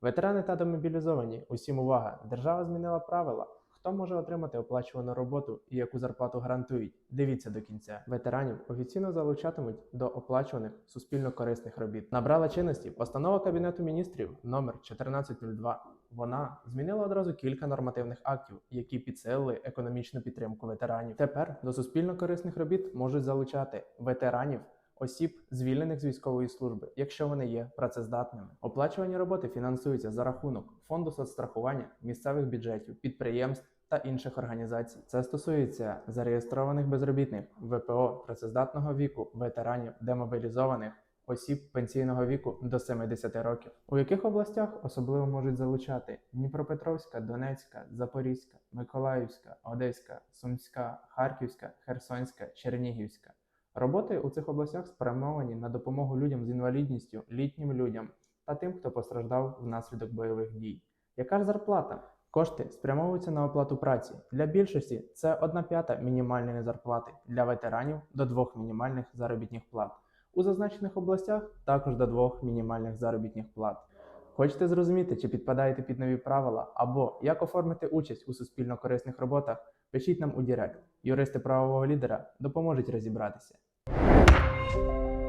Ветерани та демобілізовані, усім увага! Держава змінила правила. Хто може отримати оплачувану роботу і яку зарплату гарантують? Дивіться до кінця. Ветеранів офіційно залучатимуть до оплачуваних суспільно корисних робіт. Набрала чинності постанова Кабінету міністрів номер 1402. Вона змінила одразу кілька нормативних актів, які підсилили економічну підтримку ветеранів. Тепер до суспільно корисних робіт можуть залучати ветеранів. Осіб, звільнених з військової служби, якщо вони є працездатними, оплачувані роботи фінансуються за рахунок фонду соцстрахування, місцевих бюджетів, підприємств та інших організацій. Це стосується зареєстрованих безробітних, ВПО, працездатного віку, ветеранів, демобілізованих, осіб пенсійного віку до 70 років. У яких областях особливо можуть залучати Дніпропетровська, Донецька, Запорізька, Миколаївська, Одеська, Сумська, Харківська, Херсонська, Чернігівська. Роботи у цих областях спрямовані на допомогу людям з інвалідністю, літнім людям та тим, хто постраждав внаслідок бойових дій. Яка ж зарплата? Кошти спрямовуються на оплату праці. Для більшості це 1 п'ята мінімальної зарплати, для ветеранів до двох мінімальних заробітних плат. У зазначених областях також до двох мінімальних заробітних плат. Хочете зрозуміти, чи підпадаєте під нові правила, або як оформити участь у суспільно корисних роботах? Пишіть нам у Директ. Юристи правового лідера допоможуть розібратися. you